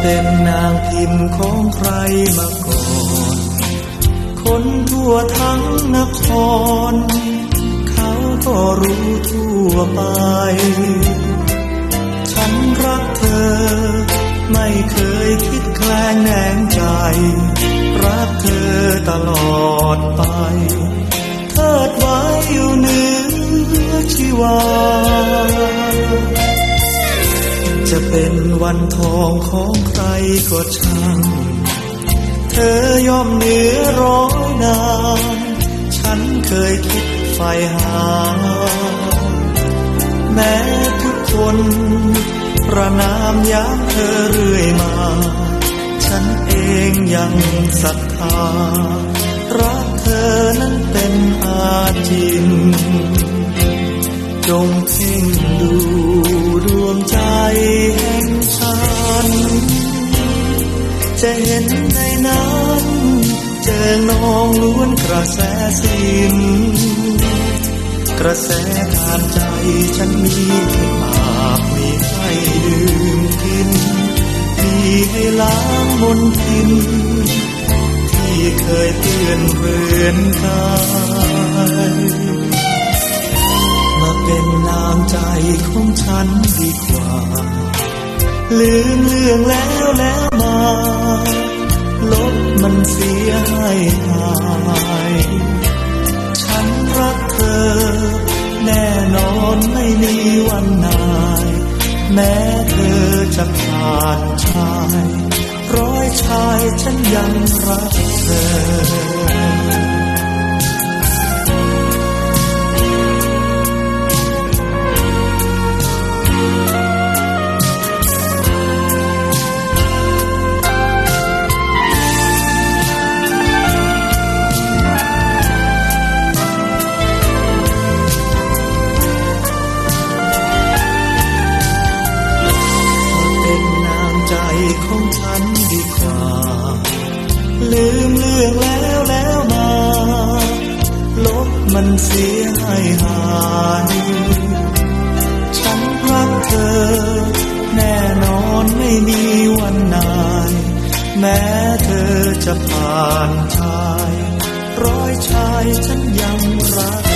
เป็นนางพิมพ์ของใครมาก่อน คนทั่วทั้งนคร เขาก็รู้ทั่วไป ฉันรักเธอ ไม่เคยคิดแคลงแหนงใจ รักเธอตลอดไปเทิดไว้อยู่เหนือชีวา เป็นวันทองของใครก็ช่าง เธอย่อมเหนือร้อยนางฉันเคยคิดใฝ่หา แม้ทุกคนประนามย้ำเธอเรื่อยมา ฉันเองยังศรัทธา รักเธอนั้นเป็นอาจิน จงเพ่งดู แห่งฉัน จะเห็นในนั้นเจอนองล้วนกระแสสินกระแสทานใจฉันมีให้ปากมีให้ดื่มกิน มีให้ล้างมนทิน ที่เคยเตือนเรือนกายมาเป็นน้ำใจ ของฉันดีกว่า ลืมเรื่องแล้วแล้วมา ลบมันเสียให้หาย ฉันรักเธอ แน่นอนไม่มีวันนาย แม้เธอจะผ่านชาย ร้อยชายฉันยังรักเธอ ใจของฉันดีกว่า ลืมเรื่องแล้วแล้วมา ลบมันเสียให้หายฉันรักเธอ แน่นอนไม่มีวันนายแม้เธอจะผ่านชาย ร้อยชายฉันยังรัก